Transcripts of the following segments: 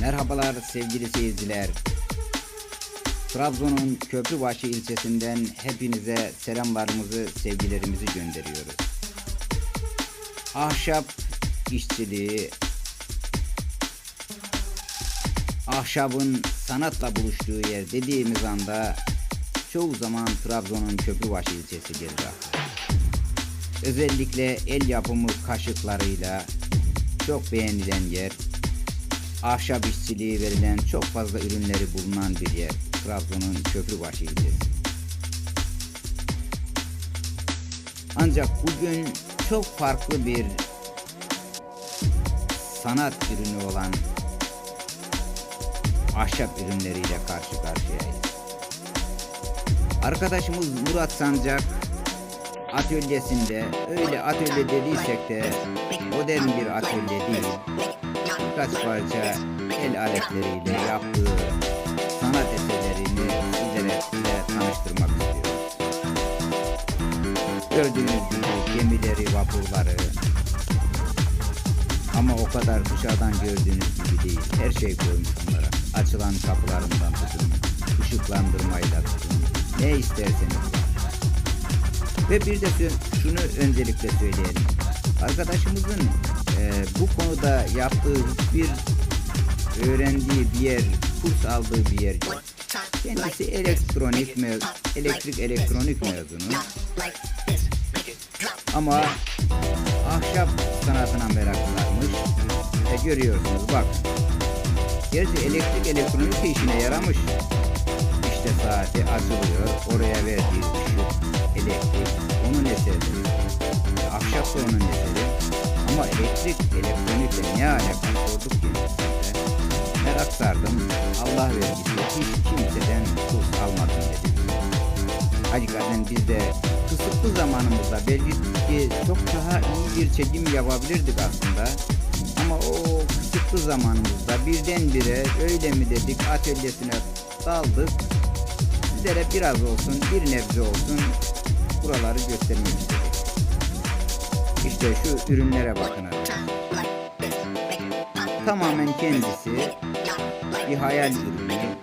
Merhabalar sevgili seyirciler. Trabzon'un Köprübaşı ilçesinden hepinize selamlarımızı, sevgilerimizi gönderiyoruz. Ahşap işçiliği, ahşabın sanatla buluştuğu yer dediğimiz anda çoğu zaman Trabzon'un Köprübaşı ilçesi gelir. Özellikle el yapımı kaşıklarıyla çok beğenilen yer, ahşap işçiliği verilen çok fazla ürünleri bulunan bir yer. Trabzon'un Köprübaşı ilçesi. Ancak bugün çok farklı bir sanat ürünü olan ahşap ürünleriyle karşı karşıyayız. Arkadaşımız Murat Sancak atölyesinde öyle atölye dediysek de modern bir atölye değil birkaç parça el aletleriyle yaptığı sanat eserlerini sizlere size tanıştırmak istiyoruz. Gördüğünüz gibi gemileri, vapurları ama o kadar dışarıdan gördüğünüz gibi değil. Her şey koymuş onlara. Açılan kapılarından tutun, ışıklandırmayla tutun. Ne isterseniz. Ve bir de şunu öncelikle söyleyelim. Arkadaşımızın e, bu konuda yaptığı hiçbir öğrendiği bir yer, kurs aldığı bir yer yok. Kendisi elektronik me elektrik elektronik mezunu. Ama ahşap sanatına meraklanmış. E görüyorsunuz bak. Gerçi elektrik elektronik işine yaramış. İşte saati açılıyor. Oraya verdiği ışık, elektrik onun eseri. Ahşap da onun eseri. Ama elektrik elektronikle ne alakası sorduk kendisine. Merak sardım. Allah vergisi hiç kimseden kurs almadım dedi. Hakikaten biz de kısıtlı zamanımızda belki ki çok daha iyi bir çekim yapabilirdik aslında. Ama o kısıtlı zamanımızda birdenbire öyle mi dedik atölyesine daldık. Sizlere biraz olsun, bir nebze olsun buraları göstermek istedik. İşte şu ürünlere bakın. Tamamen kendisi bir hayal ürünü. Ee,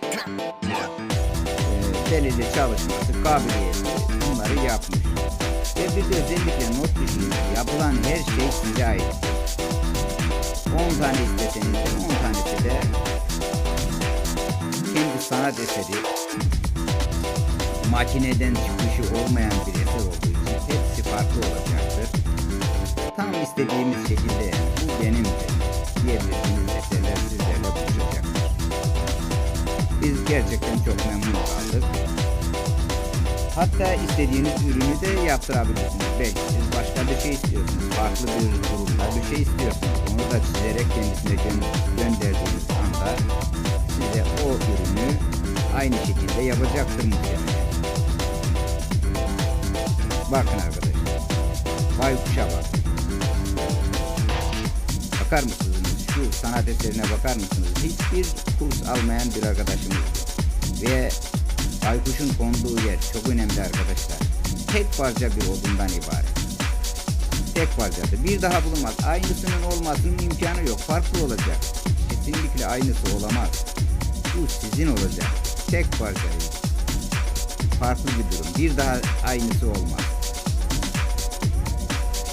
belirli çalışması, kabiliyeti bunları yapmış. Ve de özellikle not düşün, yapılan her şey size ait. 10 tane isteseniz de 10 tanesi de kendi sanat eseri makineden çıkışı olmayan bir eser olduğu için hepsi farklı olacaktır. Tam istediğimiz şekilde bu benimdir diyebildiğiniz eserler sizlerle buluşacaktır. Biz gerçekten çok memnun kaldık. Hatta istediğiniz ürünü de yaptırabilirsiniz. Belki siz başka bir şey istiyorsunuz. Farklı bir durumda bir şey istiyorsunuz. Onu da çizerek kendisine gö- gönderdiğiniz anda size o ürünü aynı şekilde yapacaktır muhtemelen. Bakın arkadaşlar. Baykuş'a bak. Bakar mısınız? Şu sanat eserine bakar mısınız? Hiçbir kurs almayan bir arkadaşımız. Ve baykuşun konduğu yer çok önemli arkadaşlar. Tek parça bir odundan ibaret. Tek parçası. Bir daha bulunmaz. Aynısının olmasının imkanı yok. Farklı olacak. Kesinlikle aynısı olamaz. Bu sizin olacak. Tek parça. Farklı bir durum. Bir daha aynısı olmaz.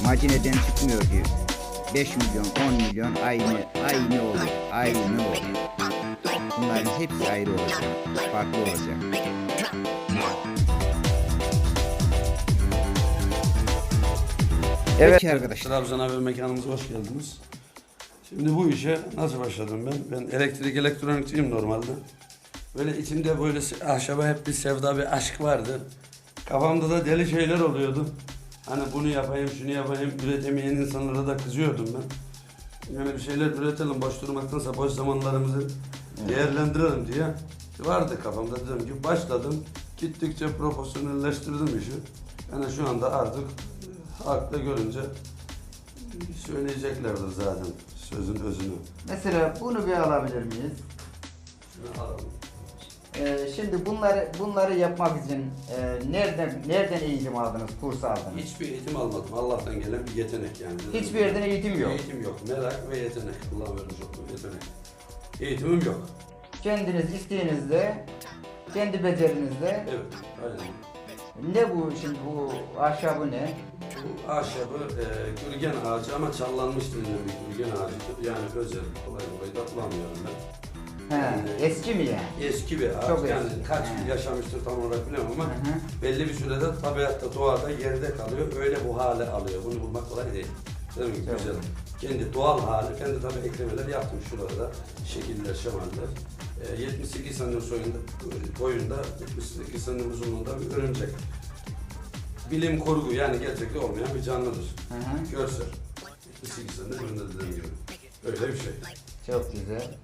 Makineden çıkmıyor diyor. 5 milyon, 10 milyon aynı aynı olur. Aynı olur. Bunların hepsi ayrı olacak. Farklı olacak. Evet Peki arkadaşlar. Trabzon Haber mekanımıza hoş geldiniz. Şimdi bu işe nasıl başladım ben? Ben elektrik elektronikçiyim normalde. Böyle içimde böyle ahşaba hep bir sevda bir aşk vardı. Kafamda da deli şeyler oluyordu. Hani bunu yapayım, şunu yapayım, üretemeyen insanlara da kızıyordum ben. Yani bir şeyler üretelim, boş durmaktansa boş zamanlarımızı değerlendirelim diye vardı kafamda. Dedim ki başladım, gittikçe profesyonelleştirdim işi. Yani şu anda artık halkta görünce söyleyeceklerdir zaten sözün özünü. Mesela bunu bir alabilir miyiz? Şunu alalım. Ee, şimdi bunları bunları yapmak için e, nereden nereden eğitim aldınız, kurs aldınız? Hiçbir eğitim almadım. Allah'tan gelen bir yetenek yani. Hiçbir yerden eğitim yok. Eğitim yok. Merak ve yetenek. Allah vermiş olduğu yetenek. Eğitimim yok. Kendiniz isteğinizle, kendi becerinizle Evet, aynen. ne bu şimdi bu ahşabı ne? Bu ahşabı e, gürgen ağacı ama çallanmış denilen bir gürgen ağacı. Yani özel, kolay kolay da bulamıyorum ben. He, eski mi yani? Eski bir ağaç. Çok yani eski. kaç yıl yaşamıştır tam olarak bilemem ama Hı hı. belli bir sürede tabiatta, doğada yerde kalıyor. Öyle bu hale alıyor. Bunu bulmak kolay değil. Değil mi? Evet. Güzel. Kendi doğal hali, kendi tabii eklemeler yaptım şurada. Şekiller, şemaller. E, 78 santim soyunda, boyunda, 78 santim uzunluğunda bir örümcek. Bilim kurgu yani gerçekte olmayan bir canlıdır. Hı hı. Görsel. 78 santim boyunda dediğim gibi. Öyle bir şey. Çok güzel.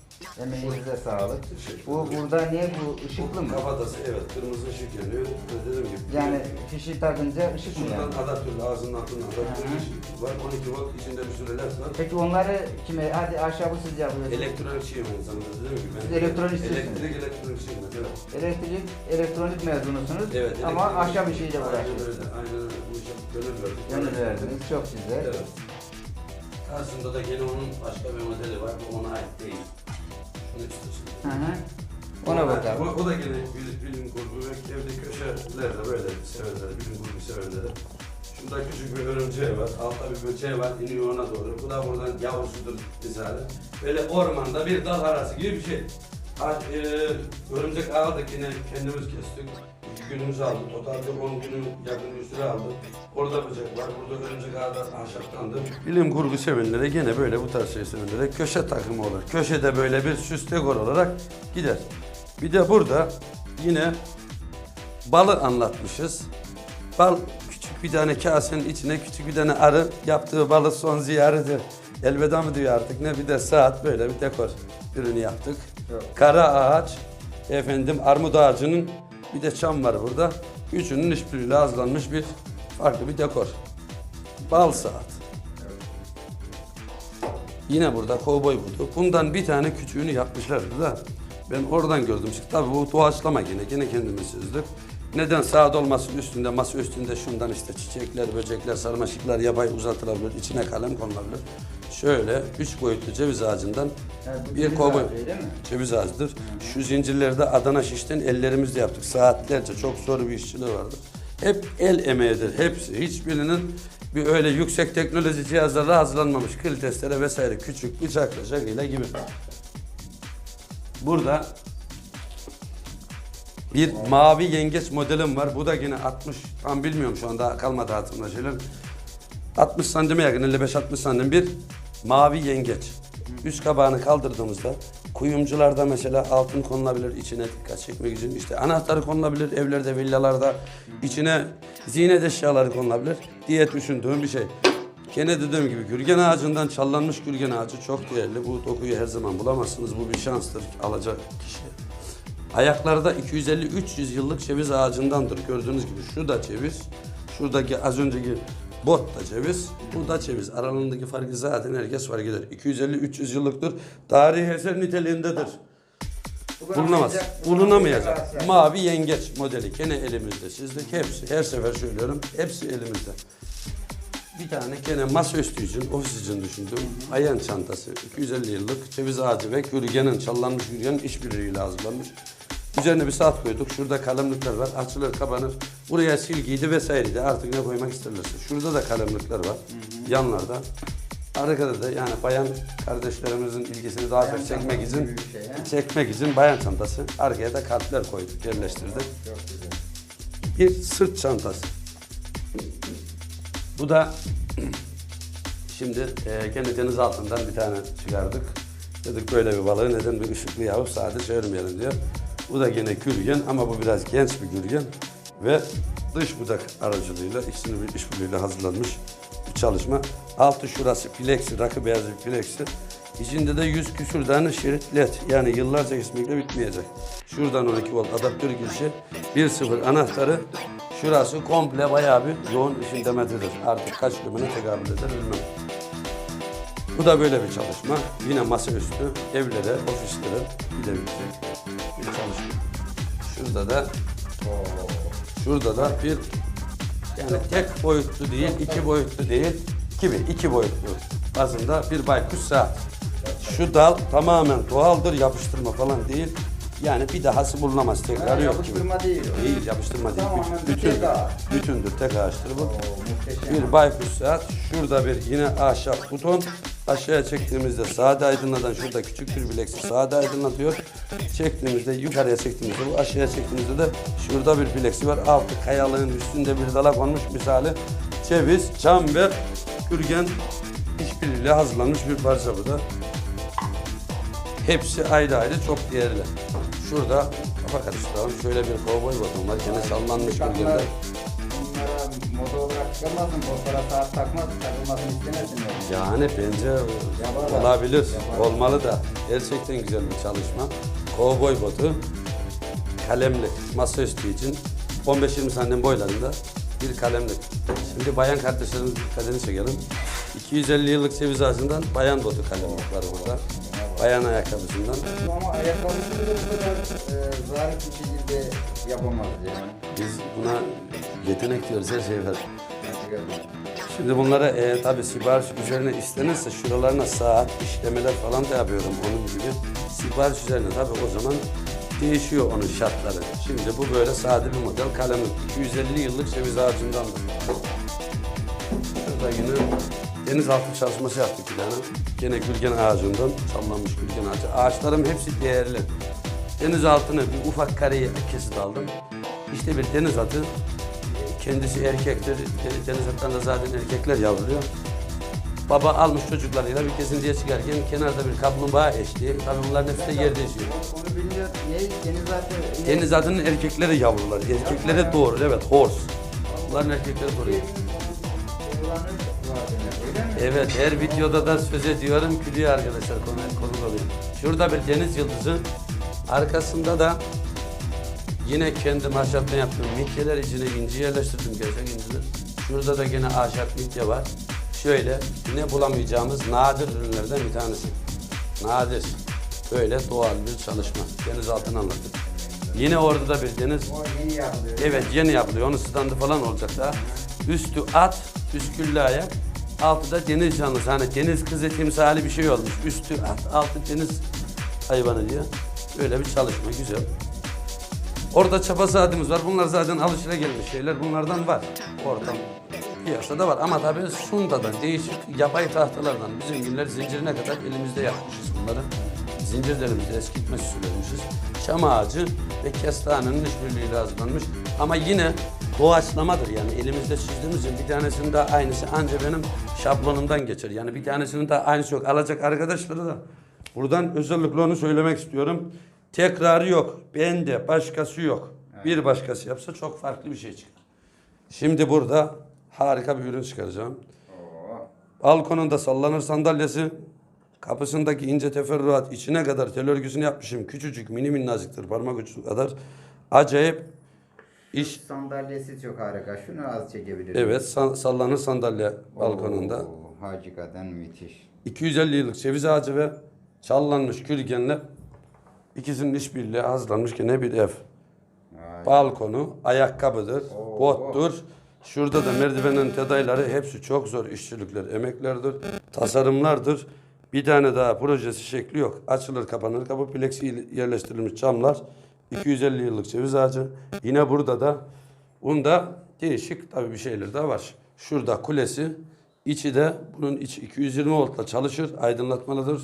Emeğinize sağlık. Bu burada ne bu ışıklı mı? Kafatası evet kırmızı ışık yanıyor. Dediğim gibi. Yani fişi takınca ışık mı Şuradan yani? ağzının altında adaptörlü Hı hı. ışık var. 12 volt içinde bir sürü led var. Peki onları kime? Hadi ahşabı siz yapıyorsunuz. Elektronikçiyim aynı zamanda dediğim gibi. Ben Siz elektronikçisiniz. Elektrik elektronikçiyim ben. Evet. Elektrik, elektronik mezunusunuz Evet. ama elektrik- ahşap işiyle Aynen uğraşıyorsunuz. öyle. Aynen öyle. Bu işe gönül verdik. Gönül verdiniz. Çok güzel. Evet. Karşısında da gene onun başka bir modeli var. Bu ona ait değil. Hı hı. Ona bakalım. O, o da gene bilim, bilim kurgu ve evde köşelerde böyle severler, bilim kurgu severler. Şurada küçük bir örümceği var, altta bir böceği var, iniyor ona doğru. Bu da buradan yavrusudur misali. Böyle ormanda bir dal arası gibi bir şey. Ha, e, örümcek aldık yine kendimiz kestik. Günümüzü aldı, totalde 10 günü yakın bir süre aldı. Orada böcek var, burada örümcek ağda ahşaptandı. Bilim kurgu sevenlere gene böyle bu tarz şey sevenlere köşe takımı olur. Köşede böyle bir süs dekor olarak gider. Bir de burada yine balı anlatmışız. Bal küçük bir tane kasenin içine küçük bir tane arı yaptığı balı son ziyareti. Elveda mı diyor artık ne bir de saat böyle bir dekor ürünü yaptık. Evet. Kara ağaç, efendim armut ağacının bir de çam var burada. Üçünün işbirliğiyle hazırlanmış bir farklı bir dekor. Bal saat. Yine burada kovboy budu. Bundan bir tane küçüğünü yapmışlardı da ben oradan gördüm. Şimdi tabii bu doğaçlama yine. Yine kendimiz çizdik. Neden saat olmasın üstünde, masa üstünde şundan işte çiçekler, böcekler, sarmaşıklar yapay uzatılabilir, içine kalem konulabilir. Şöyle üç boyutlu ceviz ağacından Yani bu bir ceviz kovboy. ağacı, değil mi? Ceviz ağacıdır. Şu zincirleri de Adana şişten ellerimizle yaptık. Saatlerce çok zor bir işçiliği vardı. Hep el emeğidir hepsi. Hiçbirinin bir öyle yüksek teknoloji cihazlarla hazırlanmamış. Kıl testere vesaire küçük bıçakla şakıyla gibi. Burada bir mavi yengeç modelim var. Bu da yine 60 tam bilmiyorum şu anda kalmadı hatırımda şeyler. 60 santime yakın 55-60 santim bir mavi yengeç. Üst kabağını kaldırdığımızda kuyumcularda mesela altın konulabilir içine dikkat çekmek için. işte anahtarı konulabilir evlerde villalarda içine ziynet eşyaları konulabilir diye düşündüğüm bir şey. Gene dediğim gibi gürgen ağacından çallanmış gürgen ağacı çok değerli. Bu dokuyu her zaman bulamazsınız. Bu bir şanstır alacak kişiye. Ayaklarda 250-300 yıllık ceviz ağacındandır. Gördüğünüz gibi şu da ceviz. Şuradaki az önceki bot da ceviz. Bu da ceviz. Aralarındaki farkı zaten herkes fark eder. 250-300 yıllıktır. Tarihi eser niteliğindedir. Bulunamaz. Bulunamayacak. Mavi yengeç modeli. Gene elimizde. Çizdik hepsi. Her sefer söylüyorum. Hepsi elimizde. Bir tane gene masaüstü için, ofis için düşündüm. Ayan çantası. 250 yıllık ceviz ağacı ve gürgenin, çallanmış gürgenin işbirliğiyle hazırlanmış. Üzerine bir saat koyduk. Şurada kalemlikler var. Açılır, kapanır. Buraya silgiydi vesaireydi. Artık ne koymak isterlerse. Şurada da kalemlikler var. Yanlarda. Arkada da yani bayan kardeşlerimizin ilgisini daha çok çekmek için şey, çekmek için bayan çantası. Arkaya da kalpler koyduk, yerleştirdik. Bir sırt çantası. Bu da şimdi e, kendi deniz altından bir tane çıkardık. Dedik böyle bir balığı neden bir ışıklı yapıp sade çevirmeyelim diyor. Bu da gene gürgen ama bu biraz genç bir gürgen ve dış budak aracılığıyla ikisini bir işbirliğiyle hazırlanmış bir çalışma. Altı şurası plexi, rakı beyazı bir plexi. İçinde de 100 küsür tane şerit led. Yani yıllarca kesmekle bitmeyecek. Şuradan 12 volt adaptör girişi, 1.0 anahtarı. Şurası komple bayağı bir yoğun işindemetedir. Artık kaç lumene tekabül eder bilmem. Bu da böyle bir çalışma. Yine masaüstü, evlere, ofislere gidebilecek. Şurada da Şurada da bir yani tek boyutlu değil, iki boyutlu değil, gibi iki boyutlu bazında bir baykuş saat. Şu dal tamamen doğaldır, yapıştırma falan değil. Yani bir dahası bulunamaz, tekrar yok gibi. yapıştırma değil o. Değil, yapıştırma değil. Tamamen Bütün, tek ağaç. bütündür, tek ağaçtır bu. Oo, muhteşem. Bir baykuş saat. Şurada bir yine ahşap buton. Aşağıya çektiğimizde sade aydınlatan şurada küçük bir bileksi sade aydınlatıyor. Çektiğimizde yukarıya çektiğimizde bu aşağıya çektiğimizde de şurada bir bileksi var. Altı kayalığın üstünde bir dala konmuş misali ceviz, çam ve kürgen işbirliğiyle hazırlanmış bir parça bu da. Hepsi ayrı ayrı çok değerli. Şurada kafa karıştıralım. Şöyle bir kovboy baton var. Gene sallanmış Bunlar, kürgende. Moda olarak çıkamazsın. Botlara saat takmaz, takılmasını istemezsin. yani. Yani bence Yapar. olabilir, Yapar. olmalı da. Gerçekten güzel bir çalışma. Kovboy botu, kalemlik, masaüstü için 15-20 santim boylarında bir kalemlik. Şimdi bayan kardeşlerimizin dikkatini çekelim. 250 yıllık ceviz ağacından bayan botu kalemlik var burada. Bayan ayakkabısından. Ama ayakkabısını da bu kadar e, zarif bir şekilde yapamaz yani. Biz buna yetenek diyoruz, her şey var. Şimdi bunlara e, tabi sipariş üzerine istenirse şuralarına saat, işlemeler falan da yapıyorum onun gibi. Sipariş üzerine tabi o zaman değişiyor onun şartları. Şimdi bu böyle sade bir model kalemlik. 250 yıllık ceviz ağacındandır. Şurada yine denizaltı çalışması yaptık bir tane. Gene gülgen ağacından, sallanmış gülgen ağacı. Ağaçlarım hepsi değerli. Denizaltını bir ufak kareye kesit aldım. İşte bir denizatı kendisi erkektir. Deniz da zaten erkekler yavruluyor. Baba almış çocuklarıyla bir kesintiye çıkarken kenarda bir kaplumbağa eşliği. Tabii bunların hepsi de yerde yaşıyor. Onu bilmiyor. Ne? Deniz? Deniz atının erkekleri yavrular. Erkekleri doğurur. Evet horse. Bunların erkekleri doğuruyor. Evet her videoda da söz ediyorum. Gülüyor arkadaşlar konu, konu oluyor. Şurada bir deniz yıldızı. Arkasında da yine kendim ahşaptan yaptığım mityeler içine inci yerleştirdim gerçek inciler. Şurada da yine ahşap mitye var. Şöyle yine bulamayacağımız nadir ürünlerden bir tanesi. Nadir. Böyle doğal bir çalışma. Deniz altını anlattık. Yine orada da bir deniz O yeni yapılıyor. Evet yeni yapılıyor. Onun standı falan olacak daha. Üstü at, püsküllü ayak. Altı da deniz canlısı. Hani deniz kızı timsali bir şey olmuş. Üstü at, altı deniz hayvanı diye. Böyle bir çalışma güzel. Orada çapa saatimiz var. Bunlar zaten alışılagelmiş şeyler. Bunlardan var. Ortam piyasada var. Ama tabii sundadan, değişik yapay tahtalardan bizim günler zincirine kadar elimizde yapmışız bunları. Zincirlerimizi eskitme süslemişiz. Çam ağacı ve kestanenin işbirliğiyle hazırlanmış. Ama yine doğaçlamadır yani elimizde çizdiğimiz için bir tanesinin daha aynısı anca benim şablonumdan geçer. Yani bir tanesinin daha aynısı yok. Alacak arkadaşları da buradan özellikle onu söylemek istiyorum. Tekrarı yok. Bende başkası yok. Bir başkası yapsa çok farklı bir şey çıkar. Şimdi burada harika bir ürün çıkaracağım. Oo. Balkonunda sallanır sandalyesi, kapısındaki ince teferruat içine kadar tel örgüsünü yapmışım. Küçücük, mini minnacıktır, parmak ucu kadar. Acayip iş. Sandalyesi çok harika. Şunu az çekebilirim. Evet, sa- sallanır sandalye balkonunda. Oo, Hakikaten müthiş. 250 yıllık ceviz ağacı ve çallanmış kürgenle ikisinin işbirliği hazırlanmış ki ne bir ev. Vay. Balkonu, ayakkabıdır, Oo. bottur. Şurada da merdivenin tedayları hepsi çok zor işçilikler, emeklerdir, tasarımlardır. Bir tane daha projesi şekli yok. Açılır kapanır kapı pleksi yerleştirilmiş camlar. 250 yıllık ceviz ağacı. Yine burada da bunda değişik tabii bir şeyler de var. Şurada kulesi. içi de bunun içi 220 voltla çalışır, aydınlatmalıdır.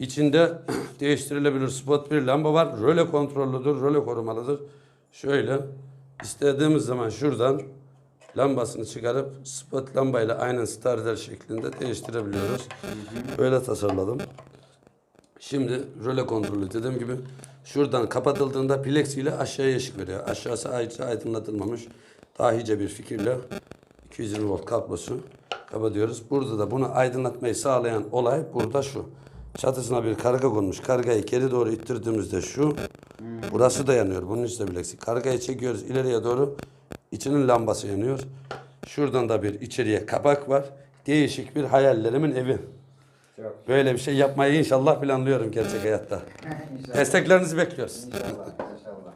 İçinde değiştirilebilir spot bir lamba var. Röle kontrollüdür, röle korumalıdır. Şöyle istediğimiz zaman şuradan lambasını çıkarıp spot lambayla aynen starter şeklinde değiştirebiliyoruz. Böyle tasarladım. Şimdi röle kontrolü dediğim gibi şuradan kapatıldığında plexi ile aşağıya ışık veriyor. Aşağısı ayrıca aydınlatılmamış. Dahice bir fikirle 220 volt kablosu kapatıyoruz. Burada da bunu aydınlatmayı sağlayan olay burada şu. Çatısına bir karga konmuş. Kargayı geri doğru ittirdiğimizde şu. Burası da yanıyor. Bunun içinde bileksi. Kargayı çekiyoruz ileriye doğru. İçinin lambası yanıyor. Şuradan da bir içeriye kapak var. Değişik bir hayallerimin evi. Çok. Böyle bir şey yapmayı inşallah planlıyorum gerçek hayatta. İnşallah. Desteklerinizi bekliyoruz. İnşallah. İnşallah.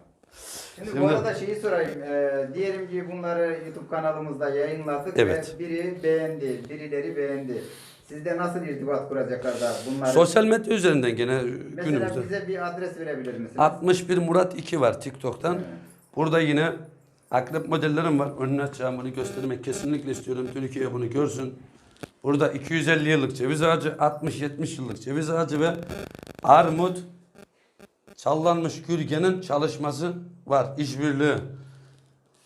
Şimdi, Şimdi- bu arada şeyi sorayım. Ee, diyelim ki bunları YouTube kanalımızda yayınladık Evet. ve biri beğendi, birileri beğendi. Sizde nasıl irtibat kuracaklar da bunları? Sosyal medya üzerinden gene Mesela günümüzde. bize bir adres verebilir misiniz? 61 Murat 2 var TikTok'tan. Burada yine akrep modellerim var. Önüne açacağım bunu göstermek kesinlikle istiyorum. Türkiye bunu görsün. Burada 250 yıllık ceviz ağacı, 60-70 yıllık ceviz ağacı ve armut sallanmış gürgenin çalışması var. işbirliği.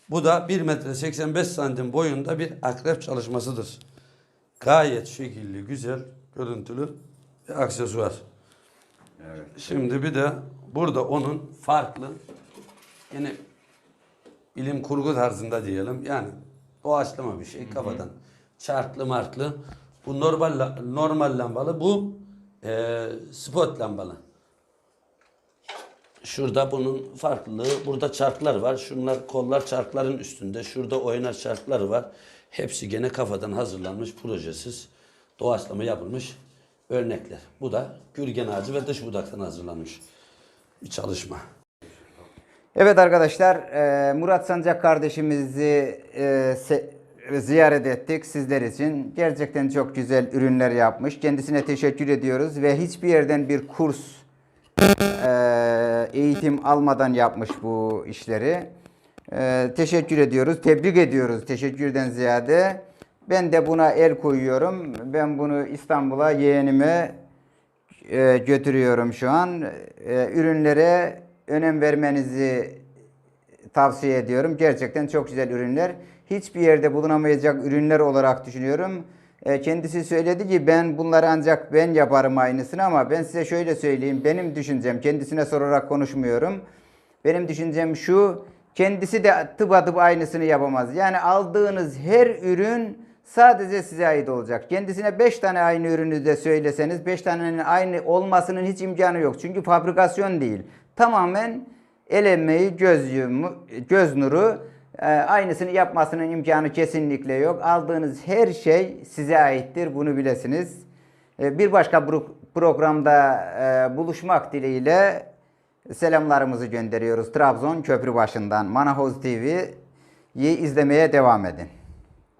Bu da 1 metre 85 santim boyunda bir akrep çalışmasıdır. Gayet şekilli, güzel, görüntülü bir aksesuar. Evet. Şimdi bir de burada onun farklı yine bilim kurgu tarzında diyelim. Yani doğaçlama bir şey kafadan. Çarklı marklı. Bu normal normal lambalı. Bu eee, spot lambalı. Şurada bunun farklılığı. Burada çarklar var. Şunlar kollar çarkların üstünde. Şurada oynar çarklar var. Hepsi gene kafadan hazırlanmış, projesiz, doğaçlama yapılmış örnekler. Bu da gürgen ağacı ve dış budaktan hazırlanmış bir çalışma. Evet arkadaşlar, e, Murat Sancak kardeşimizi e, ziyaret ettik sizler için. Gerçekten çok güzel ürünler yapmış. Kendisine teşekkür ediyoruz ve hiçbir yerden bir kurs, e, eğitim almadan yapmış bu işleri. E, teşekkür ediyoruz, tebrik ediyoruz teşekkürden ziyade. Ben de buna el koyuyorum. Ben bunu İstanbul'a yeğenime e, götürüyorum şu an. Ürünlere önem vermenizi tavsiye ediyorum. Gerçekten çok güzel ürünler. Hiçbir yerde bulunamayacak ürünler olarak düşünüyorum. E, kendisi söyledi ki ben bunları ancak ben yaparım aynısını ama ben size şöyle söyleyeyim. Benim düşüncem kendisine sorarak konuşmuyorum. Benim düşüncem şu. Kendisi de tıpatıp aynısını yapamaz. Yani aldığınız her ürün sadece size ait olacak. Kendisine 5 tane aynı ürünü de söyleseniz 5 tanenin aynı olmasının hiç imkanı yok. Çünkü fabrikasyon değil. Tamamen el emeği, göz, göz nuru e, aynısını yapmasının imkanı kesinlikle yok. Aldığınız her şey size aittir. Bunu bilesiniz. E, bir başka programda e, buluşmak dileğiyle selamlarımızı gönderiyoruz. Trabzon Köprübaşı'ndan Manahoz TV'yi izlemeye devam edin.